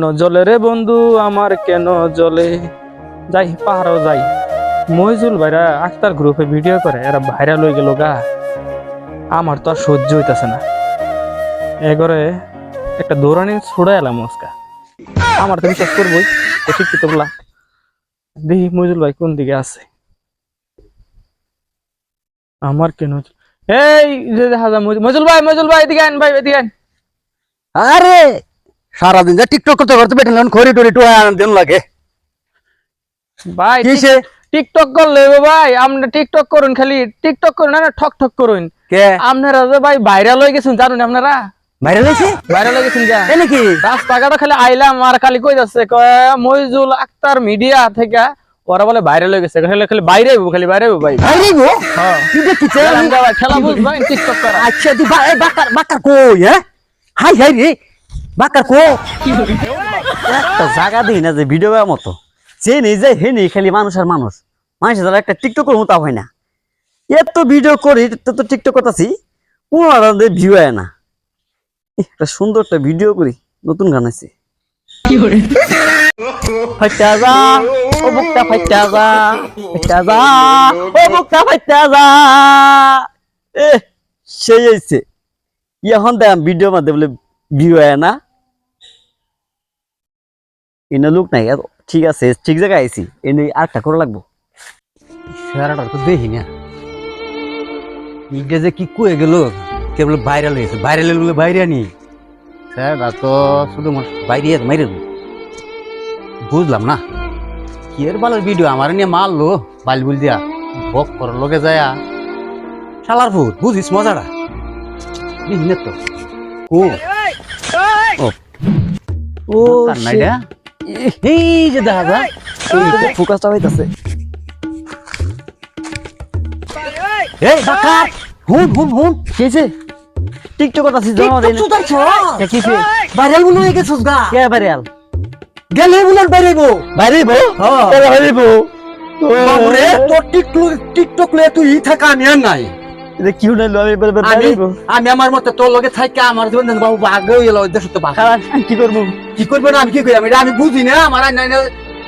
কেন জলে রে বন্ধু, আমার কেন জলে যাই, পাহাড়ও যাই। মইজুল ভাইরা আক্তার গ্রুপে ভিডিও করে, এরা ভাইরাল হয়ে গেল গা। আমার তো আর সহ্য হইতেছে না। এগরে একটা দৌড়ানি ছুড়ে এলাম মস্কা আমার তো বিশ্বাস করবোই তো শিক্ষিত বলা। দেখি মইজুল ভাই কোন দিকে আছে। আমার কেন এই যে দেখা যায় মইজুল ভাই মইজুল ভাই, এদিকে আন ভাই, এদিকে আন আরে! সারাদিন যা টিকটক করতে করতে বেঠে খড়ি টড়ি টুয়া দেন লাগে ভাই কিসে টিকটক করলে ভাই আপনি টিকটক করুন খালি টিকটক করুন না ঠক ঠক করুন কে আপনারা যে ভাই ভাইরাল হয়ে গেছেন জানুন আপনারা ভাইরাল হয়ে গেছেন যা এ নাকি রাস্তাঘাটে খালি আইলাম আর খালি কই যাচ্ছে কয় মইজুল আক্তার মিডিয়া থেকে ওরা বলে ভাইরাল হয়ে গেছে খালি খালি বাইরে আইবো, খালি বাইরে আইবো ভাই বাইরে হ্যাঁ দেখিছে গেলাম গা ভাই, খেলা টিকটক করা আচ্ছা এ বাকার বাকার কই হ্যাঁ হাই হাই রে বাকার কো? একটা জায়গা দিই না যে ভিডিও মতো। নেই যে হে নেই খালি মানুষ আর মানুষ। মানুষের যারা একটা হয় না। এত ভিডিও করি তো টিকটক করতেছি ভিউ আয় না। একটা সুন্দর একটা ভিডিও করি নতুন গান আছে ফাইটা যা ও বুকটা ফাইটা যা ফাইটা যা ও বুকটা ফাইটা যা এ সেই হইছে এখন দেখ ভিডিও মধ্যে বলে ভিউ আয় না। এনে লোক নাই ঠিক আছে ঠিক জায়গায় আইছি। এনে আরেকটা করে লাগবো। চেহারাটা তো দেখি না। যে কি কয়ে গেল? কেবল ভাইরাল হয়েছে? ভাইরাল বলে বাইরে আনি। চেহারাটা তো শুধু বাইরে মাইরে বুঝলাম না। কি এর বালের ভিডিও আমার নিয়ে মারলো বাল বুল দিয়া। বক করার লগে যায়। শালার ভূত বুঝিস মজাটা? দেখি না তো। ও। ও কার নাই রে? এই যে দেখা যায় ফোকাসটা হইতাছে। এই ডাকাত হুন হুন হুন কেছে টিকটক করতাছি জমা দেন কিছে ভাইরাল হয়ে গেছিস গা কে ভাইরাল গেলে বলে বাইরে গো বাইরে বউ? হ্যাঁ। কে বাইরে তোর টিকটক টিকটক লে তুই থাকা আর নাই। এটা কি হইল আমি বলবে আমি বাইরে বউ আমি আমার মতে তোর লগে থাকি আমার জীবন বাবু আগে এলো দেশ তো বাঘ। খারাপ কি করব? কি করবে না আমি কি করি? আমি এটা আমি বুঝি না আমার আর নাই না।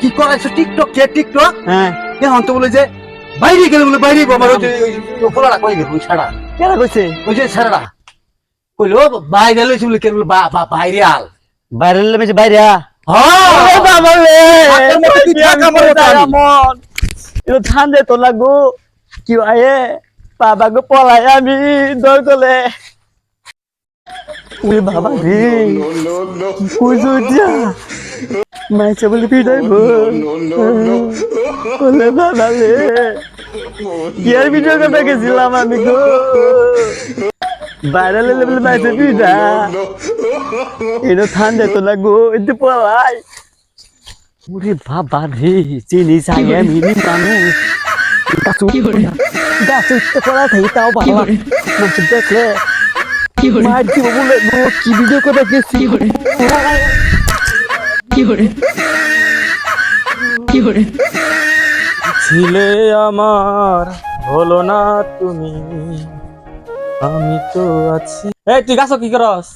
কি করাইছো টিকটক কে টিকটক? হ্যাঁ। এখন তো বলে যে বাইরে গেলে বলে বাইরে গো, আমার ওই যে- ওই ওই খোলাটা কই গেল? ওই ছাড়া। কেন কইছে? ওই যে ছাড়া কইলো বাইরে লইছি বলে কে? বা বা বাইরে আল বাইরে লেমেছে বাইরে আ। হ্যাঁ বাবা রে! তুই টাকা মরে যাবি। মন এটা ঠান্ডা তো লাগবো। কি আয়ে বাবা গো পলাই আমি দর গলে ওরে বাবা রে কি কইছো দিয়া মাইছে বলে পিটাইব বলে বাবা রে আর ভিডিও করতে গেছিলাম আমি গো। বাইরে লেলে বলে মাইছে পিটা এটা ঠান্ডা তো লাগবো এতে পলাই। ওরে বাবা রে চিনি চাই আমি মানুষ। গাছ গাছ উঠতে করা? থাকি তাও ভালো মানুষ দেখলে মার দিব বলে কি ভিডিও করে? গেছি ছিলে আমার হলো না তুমি। আমি তো আছি। এই তুই গাছ কি করস?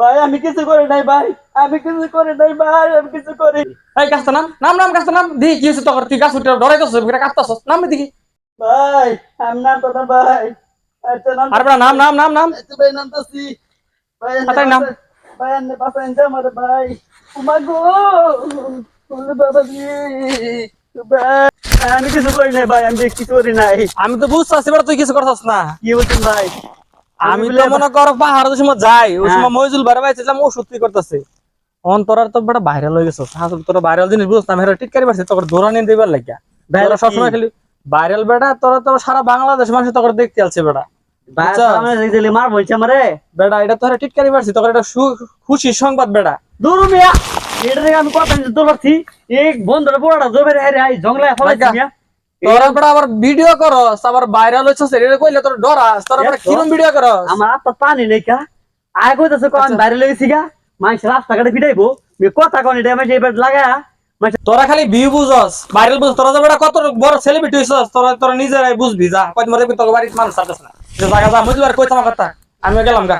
ভাই আমি কিছু করে নাই ভাই। আমি কিছু করে নাই ভাই আমি কিছু করি এই গাছটা নাম নাম নাম গাছটা নাম। দি কি হয়েছে তোর তুই গাছ উঠে ডরাইতেছিস এটা কাটতাছস নাম দেখি। ভাই আমি নাম কথা ভাই। নাম আর বেটা নাম নাম নাম নাম। ভাই নাম তাসি ভাই তাড়াতাড়ি নাম। ভাই আন্নে বাসায় যা আমার ভাই। উমা গো বাবা রে ভাই আমি কিছু করি নাই ভাই আমি কিছু করি নাই। আমি তো বুঝতেছি বেটা তুই কিছু করছস না। কি বলছেন ভাই? আমি তো মনে কর পাহাড় সময় যাই ওই হ্যাঁ। সময় মইজুল বারে বাইছিলাম ও সত্যি করতেছে অন্তরার তো বেটা ভাইরাল হয়ে গেছে আসলে তোরা ভাইরাল জিনিস বুঝতাম হেরা টিটকারি পারছিস তোর দৌড়ানি দিবার লাগিয়া তোরা সবসময়? খালি ভাইরাল বেটা তোরা তো সারা বাংলাদেশ মানুষ তোকে দেখতে আসছে বেটা ভাই? আমি রিজেলি মার বলছে আমারে বেটা এটা তো টিটকারি পারছি তোর এটা সু- খুশির সংবাদ বেটা দূর মিয়া এটা আমি কথা দূর পাচ্ছি এই বন্ধুরা বড়টা জোবের হারে আই জঙ্গলে ফলাইছি লাগা। মিয়া তোরা বেটা আবার ভিডিও করস আবার ভাইরাল এটা কইলে তোর ডরাস তোরা। কিরম ভিডিও করস। আমার আত্মা পানি নেই কা। আয় কইতাছে কো আমি আচ্ছা। বাইরে লইছি গা মানুষ রাস্তাঘাটে পিটাইবো। আমি কথা কন এটা আমি এবার লাগা। তোরা খালি ভিউ বুঝস ভাইরাল বুঝ তোরা বেটা কত বড় সেলিব্রিটি হইছস তোরা তোরা নিজেরাই বুঝবি যা। কত মরে তোর বাড়ির মানুষ না। যে জায়গা যা কইতাম কথা। আমি গেলাম গা।